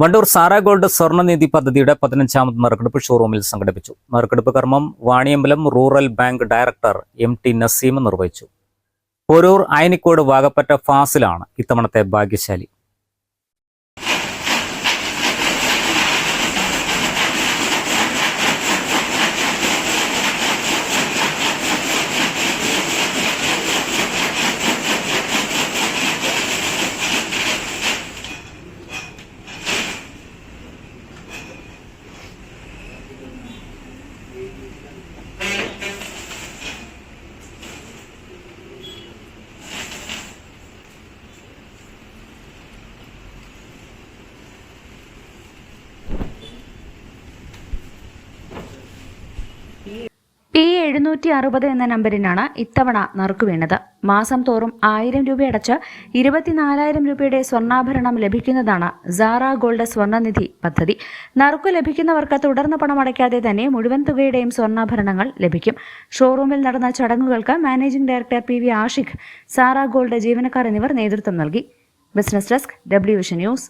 Wandoor Sarah gold സ്വർണനിധി പദ്ധതിയുടെ പതിനഞ്ചാമത് നറുക്കെടുപ്പ് ഷോറൂമിൽ സംഘടിപ്പിച്ചു. നറുക്കെടുപ്പ് കർമ്മം Vaniyambalam rural bank director M T Naseem നിർവഹിച്ചു. പോരൂർ അയനിക്കോട് വാഗപ്പറ്റ ഫാസിലാണ് ഇത്തവണത്തെ ഭാഗ്യശാലി പി എഴുന്നൂറ്റി അറുപത് എന്ന നമ്പറിനാണ് ഇത്തവണ നറുക്കു വീണത്. മാസം തോറും ആയിരം രൂപയടച്ച് ഇരുപത്തിനാലായിരം രൂപയുടെ സ്വർണാഭരണം ലഭിക്കുന്നതാണ് സാറ ഗോൾഡ് സ്വർണനിധി പദ്ധതി. നറുക്കു ലഭിക്കുന്നവർക്ക് തുടർന്ന് പണമടയ്ക്കാതെ തന്നെ മുഴുവൻ തുകയുടെയും സ്വർണാഭരണങ്ങൾ ലഭിക്കും. ഷോറൂമിൽ നടന്ന ചടങ്ങുകൾക്ക് managing director P V Ashiq Sara gold ജീവനക്കാർ എന്നിവർ നേതൃത്വം നൽകി. Business desk W vision news.